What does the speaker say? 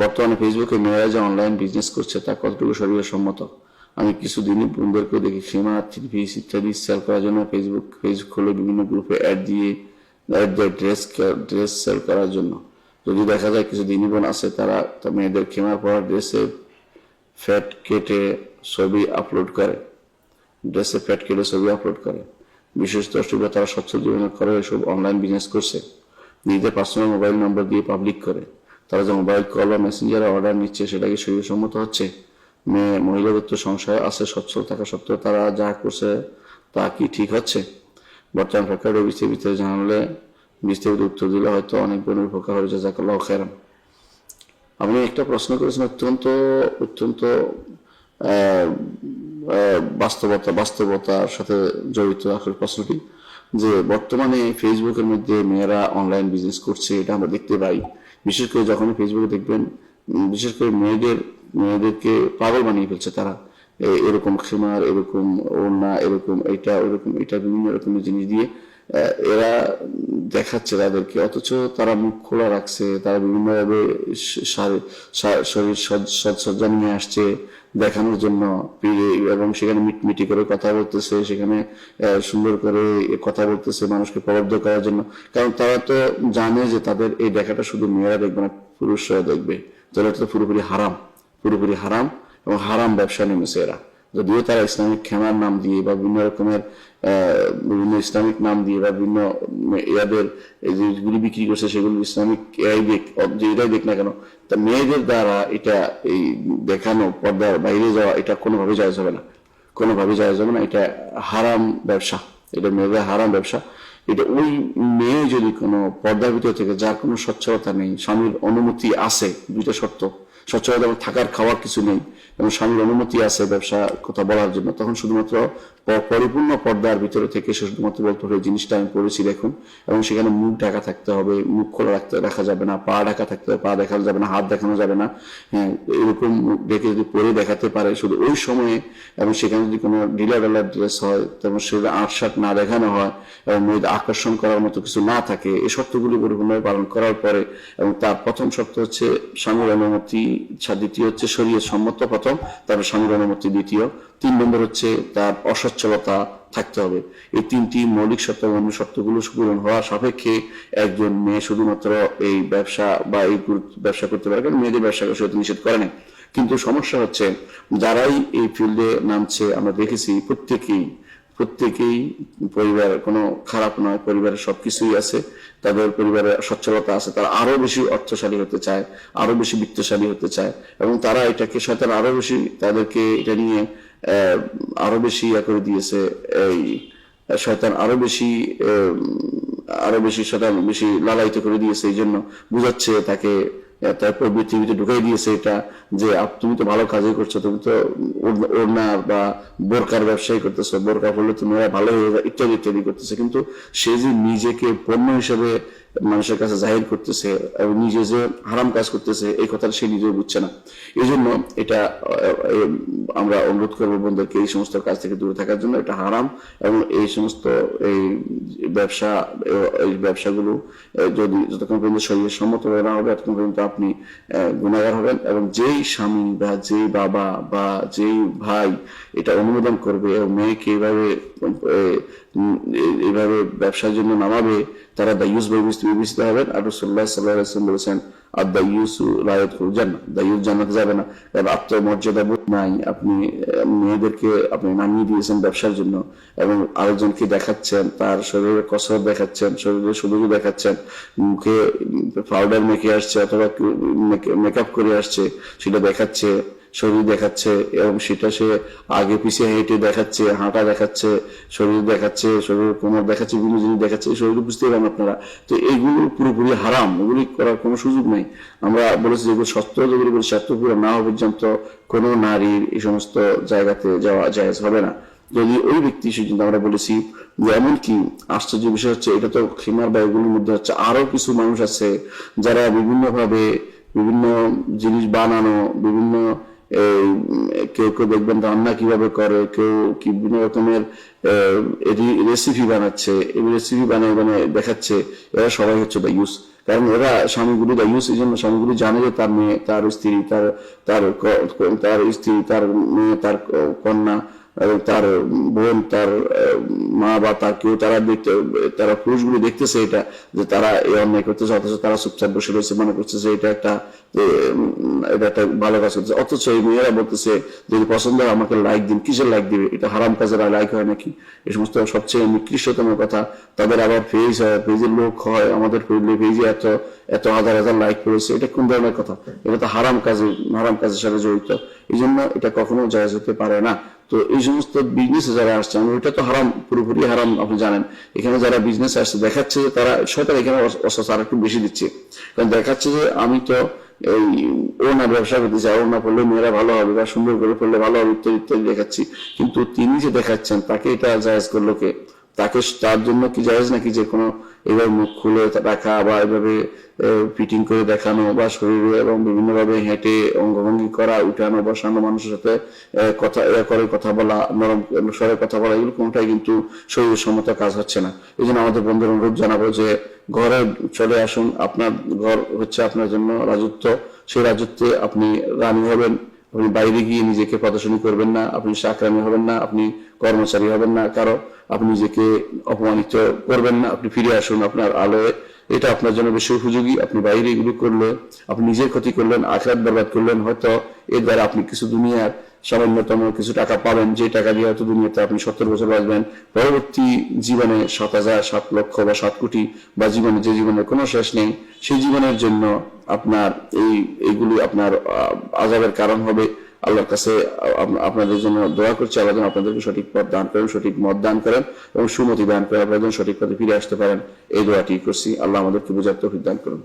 বর্তমানে ফেসবুকে মেয়েরা যে অনলাইন বিজনেস করছে, তা কতটুকু শরীরের সম্মত? আমি কিছুদিনই বোনদেরকেও দেখি, সীমা পিস ইত্যাদি সেল করার জন্য ফেসবুক পেজ খুলে বিভিন্ন গ্রুপে অ্যাড দিয়ে অ্যাড দেয় ড্রেস ড্রেস সেল করার জন্য। যদি দেখা যায় কিছু দিনী বোন আছে, তারা মেয়েদের খেমার পরা ড্রেসে ফ্যাট কেটে ছবি আপলোড করে। ড্রেসে ফ্যাট কেটে ছবি আপলোড করে। বিশেষ দর্শকরা তারা সচ্ছল জীবনে করে, এসব অনলাইন বিজনেস করছে। নিজেদের পার্সোনাল মোবাইল নম্বর দিয়ে পাবলিক করে। তারা যে মোবাইল কল বা মেসেঞ্জারে অর্ডার নিচ্ছে, সেটা কি সম্মত হচ্ছে? মেয়ে, মহিলাদের সংশয় আছে, সচ্ছল থাকা সত্ত্বেও তারা যা করছে তা কি ঠিক হচ্ছে? বর্তমান প্রেক্ষাপটে বিস্তারিত জানালে বিস্তারিত উত্তর দিলে হয়তো অনেক বোনের উপকার হবে, জাজাকাল্লাহ খেরাম আপনি একটা প্রশ্ন করেছেন অত্যন্ত অত্যন্ত বাস্তবতা, বাস্তবতার সাথে জড়িত আসলে প্রশ্নটি, যে বর্তমানে ফেসবুকের মধ্যে মেয়েরা অনলাইন বিজনেস করছে, এটা আমরা দেখতে পাই। বিশেষ করে যখন ফেসবুকে দেখবেন বিশেষ করে মেয়েদের, মেয়েদেরকে পাগল বানিয়ে ফেলছে তারা। এরকম খেমার এরকম ওড়না, এরকম এটা ওরকম এটা বিভিন্ন রকমের জিনিস দিয়ে এরা দেখাচ্ছে তাদেরকে। অথচ তারা মুখ খোলা রাখছে, তারা বিভিন্নভাবে শরীর সজ্জ- নিয়ে আসছে দেখানোর জন্য। এবং সেখানে মিটমিটি করে কথা বলতেছে, সেখানে সুন্দর করে কথা বলতেছে, মানুষকে প্রবদ্ধ করার জন্য। কারণ তারা তো জানে যে তাদের এই দেখাটা শুধু মেয়েরা দেখবে না পুরুষরা দেখবে। তাহলে তো পুরোপুরি হারাম। পুরোপুরি হারাম এবং হারাম ব্যবসা নেমেছে এরা। যদিও তারা ইসলামিক খেমার নাম দিয়ে বা বিভিন্ন রকমের বিভিন্ন ইসলামিক নাম দিয়ে বা বিভিন্ন ইয়াদের এই যেগুলি বিক্রি করছে, সেগুলো ইসলামিক এআই দেখ যেটাই দেখ না কেন, তা মেয়েদের দ্বারা এটা এই দেখানো, পর্দার বাইরে যাওয়া, এটা কোনোভাবে যাওয়া যাবে না। কোনোভাবে যাওয়া যাবে না, এটা হারাম ব্যবসা। এটা মেয়েদের হারাম ব্যবসা। এটা ওই মেয়ে যদি কোনো পর্দার ভিতর থেকে যার কোনো স্বচ্ছতা নেই, স্বামীর অনুমতি আছে, দুইটা শর্ত। স্বচ্ছতা এবং থাকার খাওয়ার কিছু নেই। এবং স্বামীর অনুমতি আছে ব্যবসা কথা বলার জন্য। তখন শুধুমাত্র পরিপূর্ণ পর্দার ভিতরে থেকে সে শুধুমাত্র বলতে হবে জিনিসটা আমি পড়েছি, দেখুন। এবং সেখানে মুখ ঢাকা থাকতে হবে, মুখ খোলা রাখতে রাখা যাবে না, পা ঢাকা থাকতে হবে, পা দেখানো যাবে না, হাত দেখানো যাবে না। হ্যাঁ এরকম ডেকে যদি পরে দেখাতে পারে, শুধু ওই সময়ে এবং সেখানে যদি কোনো ঢিলা ঢালা ড্রেস হয় তেমন সেটা আট শার্ট না দেখানো হয় এবং মেয়েদের আকর্ষণ করার মতো কিছু না থাকে এই শর্তগুলি পরিপূর্ণভাবে পালন করার পরে এবং তার প্রথম শর্ত হচ্ছে স্বামীর অনুমতি ছা- দ্বিতীয় হচ্ছে শরীর সম্মত প্রথম, তারপর স্বামীর অনুমতি দ্বিতীয়। তিন নম্বর হচ্ছে তার অসচ্ছলতা থাকতে হবে। এই তিনটি মৌলিক শর্ত এবং শর্তগুলো পূরণ হওয়া সাপেক্ষে একজন মেয়ে শুধুমাত্র এই ব্যবসা বা এই ব্যবসা করতে পারে কারণ মেয়েদের ব্যবসা করা নিষেধ করে না কিন্তু সমস্যা হচ্ছে, যারাই এই ফিল্ডে নামছে, আমরা দেখেছি প্রত্যেকেই প্রত্যেকেই পরিবার কোনো খারাপ নয়, পরিবারের সবকিছুই আছে, তাদের পরিবারের সচ্ছলতা আছে, তারা আরও বেশি অর্থশালী হতে চায়, আরও বেশি বিত্তশালী হতে চায় এবং তারা এটাকে শয়তান আরও বেশি তাদেরকে এটা নিয়ে আরও বেশি ইয়া করে দিয়েছে, এই, শয়তান আরও বেশি আরও বেশি শয়তান বেশি লালায়িত করে দিয়েছে, এই জন্য বুঝাচ্ছে তাকে আহ, পৃথিবীতে ঢুকাই দিয়েছে এটা যে তুমি তো ভালো কাজই করছ তুমি তো ওড়না বা বোরকার ব্যবসায়ী করতেছো বোরকা করলে তুমি ভালো হয়ে যাবে ইত্যাদি ইত্যাদি করতেছে। কিন্তু সে যে নিজেকে পণ্য হিসেবে মানুষের কাছে জাহির করতেছে এবং নিজে যে হারাম কাজ করতেছে, এই কথাটা সে নিজেও বুঝছে না। এই জন্য এটা আমরা অনুরোধ করব বন্ধুদেরকে এই সমস্ত কাজ থেকে দূরে থাকার জন্য, এটা হারাম এবং এই সমস্ত এই ব্যবসা এই ব্যবসাগুলো যদি যতক্ষণ পর্যন্ত শরীরের সম্মত হয়ে না হবে, ততক্ষণ পর্যন্ত আপনি গুণাগার হবেন এবং যেই স্বামী বা যেই বাবা বা যেই ভাই এটা অনুমোদন করবে এবং মেয়েকে এই- এইভাবে ব্যবসার জন্য নামাবে, তারা দায়ুস বিবেচিত হবেন আর রসুল্লাহ সাল্লাহ বলেছেন আর রায়ত যাবে না। আত্মমর্যাদা বোধ নাই। আপনি মেয়েদেরকে আপনি নামিয়ে দিয়েছেন ব্যবসার জন্য এবং আরেকজনকে দেখাচ্ছেন, তার শরীরে কসরত দেখাচ্ছেন, শরীরে সুযোগ দেখাচ্ছেন, মুখে পাউডার মেখে আসছে অথবা মেকআপ করে আসছে, সেটা দেখাচ্ছে। শরীর দেখাচ্ছে এবং সেটা সে আগে পিছিয়ে হেঁটে দেখাচ্ছে, হাঁটা দেখাচ্ছে, শরীর দেখাচ্ছে, শরীর কোমর দেখাচ্ছে, বিভিন্ন জিনিস দেখাচ্ছে শরীর বুঝতে পারেন আপনারা। তো এইগুলো পুরোপুরি হারাম এগুলি করার কোনো সুযোগ নেই। আমরা বলেছি যেগুলো সত্য যেগুলো বলি সত্য পুরো না হওয়া পর্যন্ত কোনো নারীর এই সমস্ত জায়গাতে যাওয়া জায়েজ হবে না। যদি ওই ব্যক্তি, সে কিন্তু আমরা বলেছি এমনকি আশ্চর্য বিষয় হচ্ছে, এটা তো খিমার বা এগুলোর মধ্যে হচ্ছে আরও কিছু মানুষ আছে যারা বিভিন্নভাবে বিভিন্ন জিনিস বানানো, বিভিন্ন কেউ কেউ দেখবেন রান্না কীভাবে করে, কেউ কি বিভিন্ন রকমের রেসিপি বানাচ্ছে, এই রেসিপি বানায় মানে দেখাচ্ছে, এরা সবাই হচ্ছে বা ইউস কারণ এরা স্বামীগুলি ইউস এই জন্য স্বামীগুলি জানে যে তার মেয়ে, তার স্ত্রী, তার তার তার স্ত্রী, তার মেয়ে, তার কন্যা এবং তার বোন, তার মা বা তার কেউ তারা দেখতে, তারা পুরুষগুলি দেখতেছে এটা, যে তারা এই অন্যায় করতেছে, অথচ তারা চুপচাপ বসে রয়েছে, মনে করছে যে এটা একটা এটা একটা ভালো কাজ করতেছে। অথচ এই মেয়েরা বলতেছে, যদি পছন্দ হয় আমাকে লাইক দিন। কিসের লাইক দিবে? এটা হারাম কাজের লাইক হয় নাকি? এই সমস্ত সবচেয়ে নিকৃষ্টতম কথা। তাদের আবার পেজ হয় পেজের লোক হয়, আমাদের পেজে এত এত হাজার হাজার লাইক করেছে। এটা কোন ধরনের কথা? এটা তো হারাম কাজে, হারাম কাজের সাথে জড়িত। এই জন্য এটা কখনো জায়জ হতে পারে না। তো এই সমস্ত বিজনেসে যারা আসছে ওইটা তো হারাম, পুরোপুরি হারাম, আপনি জানেন। এখানে যারা বিজনেস আসছে, দেখাচ্ছে যে তারা সরকার এখানে অস্ত্র একটু বেশি দিচ্ছে। কারণ দেখাচ্ছে যে আমি তো এই ওনার ব্যবসা করতে চাই ওনা পড়লে মেয়েরা ভালো হবে বা সুন্দর করে পড়লে ভালো হবে ইত্যাদি ইত্যাদি দেখাচ্ছি। কিন্তু তিনি যে দেখাচ্ছেন, তাকে এটা জায়জ করল কে? তাকে তার জন্য কি জায়েজ নাকি যে কোনো এবার মুখ খুলে রাখা বা এভাবে ফিটিং করে দেখানো বা শরীরে এবং বিভিন্নভাবে হেঁটে অঙ্গভঙ্গি করা, উঠানো, বসানো, মানুষের সাথে কথা করে কথা বলা, নরম, স্বরে কথা বলা, এগুলো কোনটাই কিন্তু শরীর সম্মত কাজ হচ্ছে না। এই জন্য আমাদের বন্ধুর অনুরোধ জানাব যে ঘরে চলে আসুন। আপনার ঘর হচ্ছে আপনার জন্য রাজত্ব। সেই রাজত্বে আপনি রানী হবেন। আপনি বাইরে গিয়ে নিজেকে প্রদর্শনী করবেন না, আপনি সাকরামি হবেন না, আপনি কর্মচারী হবেন না কারও, আপনি নিজেকে অপমানিত করবেন না, আপনি ফিরে আসুন আপনার আলোয়। এটা আপনার জন্য বেশি উপযোগী। আপনি বাইরে এগুলো করলে, আপনি নিজের ক্ষতি করলেন, আখরাত বরবাদ করলেন, হয়তো এর দ্বারা আপনি কিছু দুনিয়ার সামান্যতম কিছু টাকা পাবেন, যে টাকা দিয়ে হয়তো দুনিয়াতে আপনি সত্তর বছর বাঁচবেন। পরবর্তী জীবনে সাত হাজার, সাত লক্ষ বা সাত কোটি বা জীবনে যে জীবনের কোনো শেষ নেই, সেই জীবনের জন্য আপনার এই, এইগুলি আপনার আজাবের কারণ হবে। আল্লাহর কাছে আপনাদের জন্য দোয়া করছি। আল্লাহ যেন আপনাদেরকে সঠিক পথ দান করেন, সঠিক মত দান করেন এবং সুমতি দান করেন আপনারা যেন সঠিক পথে ফিরে আসতে পারেন। এই দোয়াটি করছি। আল্লাহ আমাদেরকে বোঝার তৌফিক দান করুন।